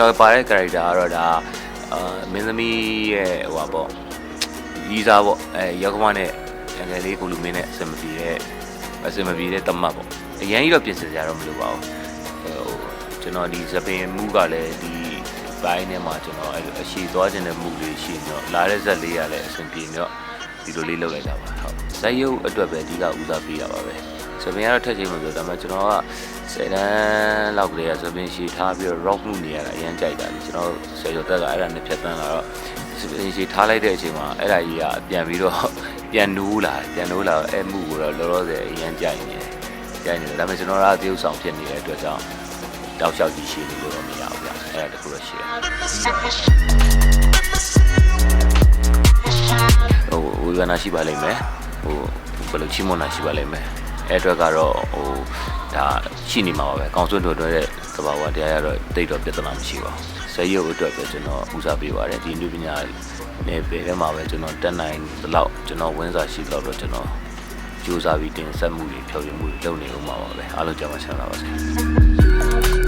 ကျွန်တော်ပါတဲ့ character ကတော့ဒါအာမင်းသမီးရဲ့ဟိုပါပေါ့ရီးစားပေါ့အဲရောက်ကမနဲ့ငယ်လေးကိုလူမင်းနဲ့အစမပြေတဲ့အစမပြေတဲ့တမတ်ပေါ့အရင်ကြီးတော့ပြင်ဆင်ကြရတော့မလို့ပါဘူးဟိုကျွန်တော်ဒီသပင်မှုကလည်းဒီဘိုင်းထဲမှာကျွန်တော်အဲ့လိုအရှိသွားခြင်းတဲ့မှုလေးရှိနေတော့လာတဲ့ဇက်လေးကလည်းအဆင်ပြေတော့ဒီလိုလေးလုပ်လိုက်တာပါဟုတ်ဇက်ရုပ်အတွက်ပဲအဓိကဦးစားပေးရပါပဲ သပင်ကတော့ထက်ချိန်မပြောဒါပေမဲ့ကျွန်တော်ကဆယ်တန်းလောက်ကလေးကသပင်ရှည်ထားပြီးတော့ rock မှုနေရတာအရင်ကြိုက်တာလေကျွန်တော်ဆယ်ကျော်တက်ကအဲ့ဒါနဲ့ဖြတ်တန်းလာတော့သပင်ရှည်ထားလိုက်တဲ့အချိန်မှာအဲ့ဒါကြီးကပြန်ပြီးတော့ပြန်နိုးလာပြန်နိုးလာအဲ့မှုကိုတော့လောလောဆယ်အရင်ကြိုက်နေတယ်ကြိုက်နေတယ်ဒါပေမဲ့ကျွန်တော်ကသရုပ်ဆောင်ဖြစ်နေတဲ့အတွက်ကြောင့်တောက်လျှောက်ကြီးရှည်နေလို့တော့မရဘူးဗျအဲ့ဒါတခုတော့ရှိတယ်ဟိုဝေဒနာရှိပါလိမ့်မယ်ဟိုဘယ်လိုချိမွန်တာရှိပါလိမ့်မယ် အဲ့အတွက်ကတော့ဟိုဒါရှိနေမှာပါပဲကောင်းစွန်းတို့တို့ရဲ့သဘာဝတရားရတော့တိတ်တော့ပြဿနာမရှိပါဘူးဇယုတ်အတွက်ပဲကျွန်တော်ဦးစားပေးပါတယ်ဒီနည်းပညာနယ်ပယ်ထဲမှာပဲကျွန်တော်တက်နိုင်သလောက်ကျွန်တော်ဝင်းစာရှိသလောက်တော့ကျွန်တော်ကြိုးစားပြီးတင်ဆက်မှုတွေဖြောပြမှုတွေလုပ်နေဦးမှာပါပဲအားလုံးကြောင်းချမ်းသာပါစေ